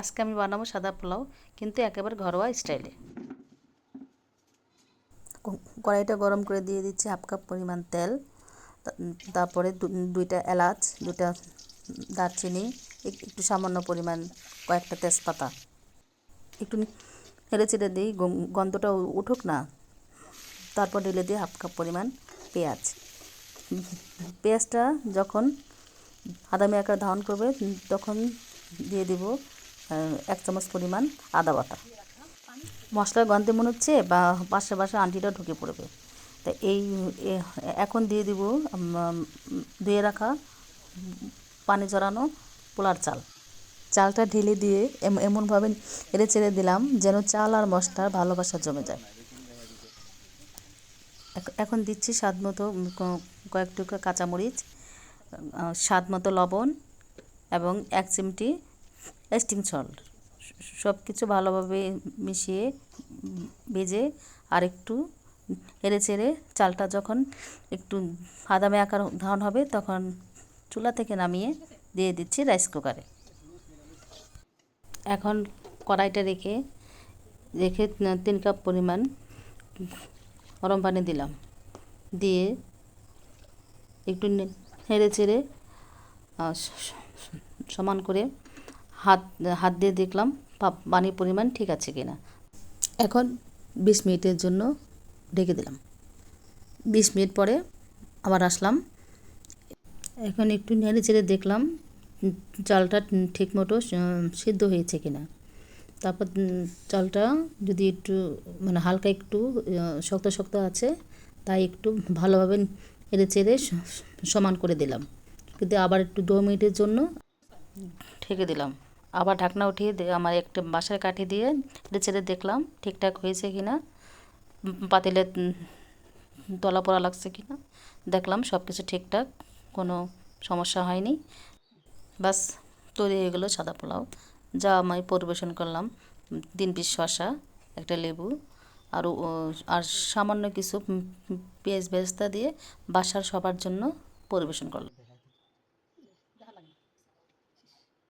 আজকে আমি বানাবো সাদা পোলাও, কিন্তু একেবারে ঘরোয়া স্টাইলে। কড়াইটা গরম করে দিয়ে দিচ্ছি হাফ কাপ পরিমাণ তেল তারপরে দুইটা এলাচ দুটা দারচিনি একটু সামান্য পরিমাণ কয়েকটা তেজপাতা। একটু নেড়ে চেড়ে দিই গন্ধটা উঠুক না। তারপর ঢেলে দিই হাফ কাপ পরিমাণ পেঁয়াজ। পেঁয়াজটা যখন আদামি আকার ধারণ করবে, তখন দিয়ে দিব এক চামচ পরিমাণ আদা বাটা। মশলার গন্ধে মনে হচ্ছে বা বাসা বাসা আন্টিটা ঢুকে পড়বে। তা এই এখন দিয়ে দিব ধুয়ে রাখা পানি জড়ানো পোলার চাল। চালটা ঢেলে দিয়ে এম- এমনভাবে এড়ে চেড়ে দিলাম যেন চাল আর মশলার ভালোবাসা জমে যায়। এখন দিচ্ছি স্বাদ মতো কয়েক টুকরো কাঁচামরিচ স্বাদ মতো লবণ এবং এক চিমটি এস্টিং সল্ট সব কিছু ভালোভাবে মিশিয়ে ভেজে আর একটু নেড়ে চেড়ে চালটা যখন একটু আদামে আকার ধারণ হবে তখন চুলা থেকে নামিয়ে দিয়ে দিচ্ছি রাইস কুকারে এখন কড়াইটা রেখে রেখে তিন কাপ পরিমাণ গরম পানি দিলাম। দিয়ে একটু নেড়ে চেড়ে সমান করে হাত হাত দিয়ে দেখলাম পানির পরিমাণ ঠিক আছে কি না এখন বিশ মিনিটের জন্য ঢেকে দিলাম। বিশ মিনিট পরে আবার আসলাম। এখন একটু নেড়ে চেড়ে দেখলাম, চালটা ঠিক মতো সিদ্ধ হয়েছে কিনা। তারপর চালটা যদি একটু মানে হালকা একটু শক্ত শক্ত আছে, তাই একটু ভালোভাবে নেড়ে চেড়ে সমান করে দিলাম। কিন্তু আবার একটু দু মিনিটের জন্য ঠেকে দিলাম। আবার ঢাকনা উঠিয়ে আমার একটা বাসার কাঠি দিয়ে চেড়ে দেখলাম ঠিকঠাক হয়েছে কি না পাতিলে তলা দলা লাগছে কি না দেখলাম সব কিছু ঠিকঠাক, কোনো সমস্যা হয়নি। বাস তৈরি হয়ে গেলো সাদা পোলাও। যা আমি পরিবেশন করলাম তিন পিস শসা, একটা লেবু আর আর সামান্য কিছু পেঁয়াজ বেরেস্তা দিয়ে বাসার সবার জন্য পরিবেশন করলাম।